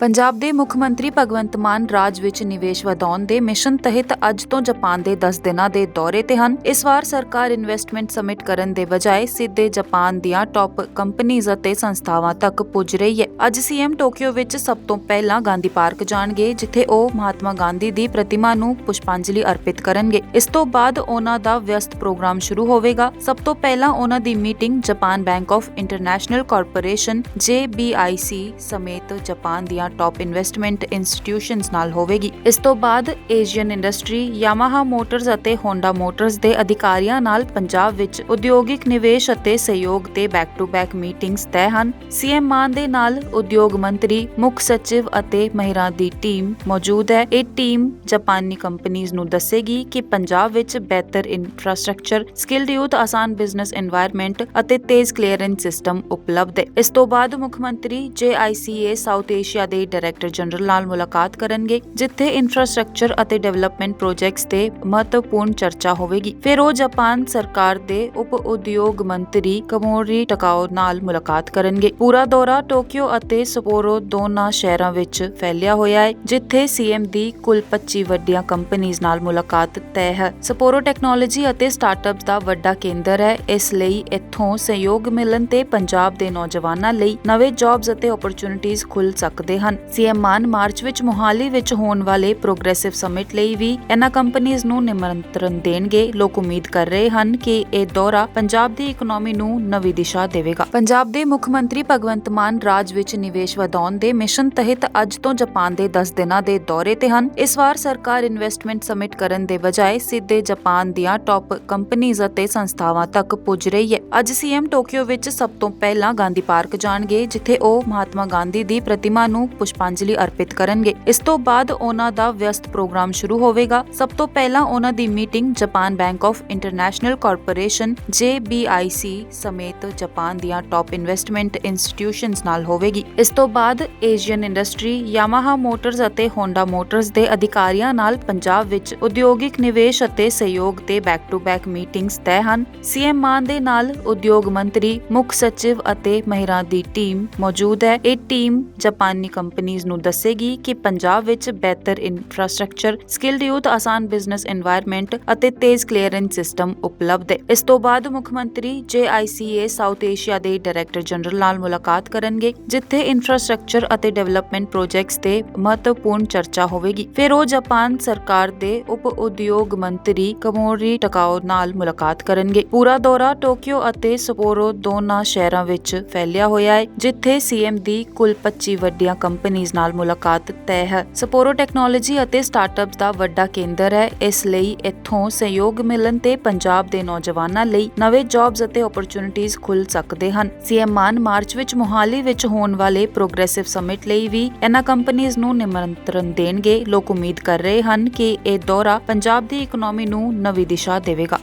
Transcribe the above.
ਪੰਜਾਬ ਦੇ ਮੁੱਖ ਮੰਤਰੀ ਭਗਵੰਤ ਮਾਨ ਰਾਜ ਵਿੱਚ ਨਿਵੇਸ਼ ਵਧਾਉਣ ਦੇ ਮਿਸ਼ਨ ਤਹਿਤ ਅੱਜ ਤੋਂ ਜਾਪਾਨ ਦੇ 10 ਦਿਨਾਂ ਦੇ ਦੌਰੇ ਤੇ ਹਨ। ਇਸ ਵਾਰ ਸਰਕਾਰ ਇਨਵੈਸਟਮੈਂਟ ਸਮਿਟ ਕਰਨ ਦੇ ਬਜਾਏ ਸਿੱਧੇ ਜਾਪਾਨ ਦੀਆਂ ਟੌਪ ਕੰਪਨੀਆਂ ਅਤੇ ਸੰਸਥਾਵਾਂ ਤੱਕ ਪੁੱਜ ਰਹੀ ਹੈ। ਅੱਜ ਸੀਐਮ ਟੋਕੀਓ ਵਿੱਚ ਸਭ ਤੋਂ ਪਹਿਲਾਂ ਗਾਂਧੀ ਪਾਰਕ ਜਾਣਗੇ, ਜਿੱਥੇ ਉਹ ਮਹਾਤਮਾ ਗਾਂਧੀ ਦੀ ਪ੍ਰਤਿਮਾ ਨੂੰ ਪੁਸ਼ਪਾਂਜਲੀ ਅਰਪਿਤ ਕਰਨਗੇ। ਇਸ ਤੋਂ ਬਾਅਦ ਉਹਨਾਂ ਦਾ ਵਿਅਸਤ ਪ੍ਰੋਗਰਾਮ ਸ਼ੁਰੂ ਹੋਵੇਗਾ। ਸਭ ਤੋਂ ਪਹਿਲਾਂ ਉਹਨਾਂ ਦੀ meeting Japan bank of international corporation JBIC ਸਮੇਤ ਜਾਪਾਨ ਦੀਆਂ ਟਾਪ ਇਨਵੈਸਟਮੈਂਟ ਇੰਸਟੀਟਿਊਸ਼ਨਸ ਨਾਲ ਹੋਵੇਗੀ। ਇਸ ਤੋਂ ਬਾਅਦ ਏਸ਼ੀਅਨ ਇੰਡਸਟਰੀ ਯਾਮਾਹਾ ਮੋਟਰਸ ਅਤੇ ਹੋਂਡਾ ਮੋਟਰਸ ਦੇ ਅਧਿਕਾਰੀਆਂ ਨਾਲ ਪੰਜਾਬ ਵਿੱਚ ਉਦਯੋਗਿਕ ਨਿਵੇਸ਼ ਅਤੇ ਸਹਿਯੋਗ ਤੇ ਬੈਕ ਟੂ ਬੈਕ ਮੀਟਿੰਗਸ ਤੈਅ ਹਨ। ਸੀਐਮ ਮਾਨ ਦੇ ਨਾਲ ਉਦਯੋਗ ਮੰਤਰੀ, ਮੁੱਖ ਸਚਿਵ ਅਤੇ ਮਹਿਰਾ ਦੀ ਟੀਮ ਮੌਜੂਦ ਹੈ। ਇਹ ਟੀਮ ਜਾਪਾਨੀ ਕੰਪਨੀਆਂ ਨੂੰ ਦੱਸੇਗੀ ਕਿ ਪੰਜਾਬ ਵਿੱਚ ਬਿਹਤਰ ਇਨਫਰਾਸਟ੍ਰਕਚਰ ਸਕਿਲਡ ਯੂਥ ਆਸਾਨ ਬਿਜ਼ਨਸ এনवायरमेंट ਅਤੇ ਤੇਜ਼ ਕਲੀਅਰੈਂਸ ਸਿਸਟਮ ਉਪਲਬਧ ਹੈ। ਇਸ ਤੋਂ ਬਾਅਦ ਮੁੱਖ ਮੰਤਰੀ ਜੇ JICA ਸਾਊਥ ਏਸ਼ੀਆ ਦੇ ਡਾਇਰੈਕਟਰ ਜਨਰਲ ਨਾਲ ਮੁਲਾਕਾਤ ਕਰਨਗੇ, ਜਿੱਥੇ ਇਨਫਰਾਸਟ੍ਰਕਚਰ ਅਤੇ ਡਿਵੈਲਪਮੈਂਟ ਪ੍ਰੋਜੈਕਟਸ ਤੇ ਮਹੱਤਵਪੂਰਨ ਚਰਚਾ ਹੋਵੇਗੀ। ਫਿਰ ਉਹ ਜਾਪਾਨ ਸਰਕਾਰ ਦੇ ਉਪ ਉਦਯੋਗ ਮੰਤਰੀ ਕਮੋਰੀ ਟਕਾਓ ਨਾਲ ਮੁਲਾਕਾਤ ਕਰਨਗੇ। ਪੂਰਾ ਦੌਰਾ ਟੋਕੀਓ ਅਤੇ ਸਪੋਰੋ ਦੋਨਾਂ ਸ਼ਹਿਰਾਂ ਵਿੱਚ ਫੈਲਿਆ ਹੋਇਆ ਹੈ, ਜਿੱਥੇ ਸੀਐਮ ਦੀ ਕੁੱਲ 25 ਵੱਡੀਆਂ ਕੰਪਨੀਆਂ ਨਾਲ ਮੁਲਾਕਾਤ ਤੈਅ ਹੈ। ਸਪੋਰੋ ਟੈਕਨੋਲੋਜੀ ਅਤੇ ਸਟਾਰਟਅਪਸ ਦਾ ਵੱਡਾ ਕੇਂਦਰ ਹੈ। ਇਸ ਲਈ ਇੱਥੋਂ ਸਹਿਯੋਗ ਮਿਲਣ ਤੇ ਪੰਜਾਬ ਦੇ ਨੌਜਵਾਨਾਂ ਲਈ ਨਵੇਂ ਜੌਬਸ ਅਤੇ ਓਪਰਚੁਨਿਟੀਜ਼ ਖੁੱਲ ਸਕਦੇ ਹਨ। ਸੀਐਮ ਮਾਨ ਮਾਰਚ ਵਿੱਚ ਮੋਹਾਲੀ ਵਿੱਚ ਹੋਣ ਵਾਲੇ ਪ੍ਰੋਗਰੈਸਿਵ ਸਮਿਟ ਲਈ ਵੀ ਇਹਨਾਂ ਕੰਪਨੀਆਂ ਨੂੰ ਨਿਮੰਤਰਣ ਦੇਣਗੇ। ਲੋਕ ਉਮੀਦ ਕਰ ਰਹੇ ਹਨ ਕਿ ਇਹ ਦੌਰਾ ਪੰਜਾਬ ਦੀ ਇਕਨੋਮੀ ਨੂੰ ਨਵੀਂ ਦਿਸ਼ਾ ਦੇਵੇਗਾ। ਪੰਜਾਬ ਦੇ ਮੁੱਖ ਮੰਤਰੀ ਭਗਵੰਤ ਮਾਨ ਰਾਜ ਵਿੱਚ ਨਿਵੇਸ਼ ਵਧਾਉਣ ਦੇ ਮਿਸ਼ਨ ਤਹਿਤ ਅੱਜ ਤੋਂ ਜਾਪਾਨ ਦੇ 10 ਦਿਨਾਂ ਦੇ ਦੌਰੇ ਤੇ ਹਨ। ਇਸ ਵਾਰ ਸਰਕਾਰ ਇਨਵੈਸਟਮੈਂਟ ਸਮਿਟ ਕਰਨ ਦੇ ਬਜਾਏ ਸਿੱਧੇ ਜਾਪਾਨ ਦੀਆਂ ਟੌਪ ਕੰਪਨੀਆਂ ਅਤੇ ਸੰਸਥਾਵਾਂ ਤੱਕ ਪੁੱਜ ਰਹੀ ਹੈ। ਅੱਜ ਸੀਐਮ ਟੋਕੀਓ ਵਿੱਚ ਸਭ ਤੋਂ ਪਹਿਲਾਂ ਗਾਂਧੀ ਪਾਰਕ ਜਾਣਗੇ, ਜਿੱਥੇ ਉਹ ਮਹਾਤਮਾ ਗਾਂਧੀ ਦੀ ਪ੍ਰਤਿਮਾ ਨੂੰ ਪੁਸ਼ਪਾਂਜਲੀ ਅਰਪਿਤ ਕਰਨਗੇ। ਇਸ ਤੋਂ ਬਾਅਦ ਉਹਨਾਂ ਦਾ ਵਿਅਸਤ ਪ੍ਰੋਗਰਾਮ ਸ਼ੁਰੂ ਹੋਵੇਗਾ। ਸਭ ਤੋਂ ਪਹਿਲਾਂ ਉਹਨਾਂ ਦੀ meeting Japan bank of international corporation JBIC ਸਮੇਤ ਜਾਪਾਨ ਦੀਆਂ ਟੌਪ ਇਨਵੈਸਟਮੈਂਟ ਇੰਸਟੀਟਿਊਸ਼ਨਸ ਨਾਲ ਹੋਵੇਗੀ। ਇਸ ਤੋਂ ਬਾਅਦ ਏਸ਼ੀਅਨ ਇੰਡਸਟਰੀ, ਯਾਮਾਹਾ ਮੋਟਰਸ ਅਤੇ ਹੋਂਡਾ ਮੋਟਰਸ ਦੇ ਅਧਿਕਾਰੀਆਂ ਨਾਲ ਪੰਜਾਬ ਵਿੱਚ ਉਦਯੋਗਿਕ ਨਿਵੇਸ਼ ਅਤੇ ਸਹਿਯੋਗ ਤੇ ਬੈਕ ਟੂ ਬੈਕ ਮੀਟਿੰਗਸ ਤੈਅ ਹਨ। ਸੀਐਮ ਮਾਨ ਦੇ ਨਾਲ ਉਦਯੋਗ ਮੰਤਰੀ, ਮੁੱਖ ਸਚਿਵ ਅਤੇ ਮਹਿਰਾਂ ਦੀ ਟੀਮ ਮੌਜੂਦ ਹੈ। ਇਹ ਟੀਮ ਜਾਪਾਨੀ ਕੰਪਨੀਆਂ ਨੂੰ ਦੱਸੇਗੀ ਕਿ ਪੰਜਾਬ ਵਿੱਚ ਬਿਹਤਰ ਇਨਫਰਾਸਟ੍ਰਕਚਰ ਸਕਿੱਲਡ ਯੂਥ ਆਸਾਨ ਬਿਜ਼ਨਸ এনवायरमेंट ਅਤੇ ਤੇਜ਼ ਕਲੀਅਰੈਂਸ ਸਿਸਟਮ ਉਪਲਬਧ ਹੈ। ਇਸ ਤੋਂ ਬਾਅਦ ਮੁੱਖ ਮੰਤਰੀ JICA ਸਾਊਥ ਏਸ਼ੀਆ ਦੇ ਡਾਇਰੈਕਟਰ ਜਨਰਲ ਨਾਲ ਮੁਲਾਕਾਤ ਕਰਨਗੇ, ਜਿੱਥੇ ਇਨਫਰਾਸਟ੍ਰਕਚਰ ਅਤੇ ਡਿਵੈਲਪਮੈਂਟ ਪ੍ਰੋਜੈਕਟਸ ਤੇ ਮਹੱਤਵਪੂਰਨ ਚਰਚਾ ਹੋਵੇਗੀ। ਫਿਰ ਉਹ ਜਾਪਾਨ ਸਰਕਾਰ ਦੇ ਉਪ ਉਦਯੋਗ ਮੰਤਰੀ ਕਮੋਰੀ ਟਕਾਓ ਨਾਲ ਮੁਲਾਕਾਤ ਕਰਨਗੇ। ਪੂਰਾ ਦੌਰਾ ਟੋਕੀਓ ਅਤੇ ਸਪੋਰੋ ਦੋਨਾਂ ਸ਼ਹਿਰਾਂ ਵਿੱਚ ਫੈਲਿਆ ਹੋਇਆ ਹੈ, ਜਿੱਥੇ ਸੀਐਮ ਦੀ ਕੁੱਲ 25 ਵੱਡੀਆਂ ਕੰਪਨੀਆਂ ਨਾਲ ਮੁਲਾਕਾਤ ਤੈਅ ਹੈ। ਸਪੋਰੋ ਟੈਕਨੋਲੋਜੀ ਅਤੇ ਸਟਾਰਟਅਪਸ ਦਾ ਵੱਡਾ ਕੇਂਦਰ ਹੈ। ਇਸ ਲਈ ਇੱਥੋਂ ਸਹਿਯੋਗ ਮਿਲਣ ਤੇ ਪੰਜਾਬ ਦੇ ਨੌਜਵਾਨਾਂ ਲਈ ਨਵੇਂ ਜੌਬਸ ਅਤੇ ਓਪਰਚੁਨਿਟੀਜ਼ ਖੁੱਲ ਸਕਦੇ ਹਨ। ਸੀਐਮ ਮਾਨ ਮਾਰਚ ਵਿੱਚ ਮੋਹਾਲੀ ਵਿੱਚ ਹੋਣ ਵਾਲੇ ਪ੍ਰੋਗਰੈਸਿਵ ਸਮਿਟ ਲਈ ਵੀ ਇਹਨਾਂ ਕੰਪਨੀਆਂ ਨੂੰ ਨਿਮੰਤਰਣ ਦੇਣਗੇ। ਲੋਕ ਉਮੀਦ ਕਰ ਰਹੇ ਹਨ ਕਿ ਇਹ ਦੌਰਾ ਪੰਜਾਬ ਦੀ ਇਕਨੋਮੀ ਨੂੰ ਨਵੀਂ ਦਿਸ਼ਾ ਦੇਵੇਗਾ।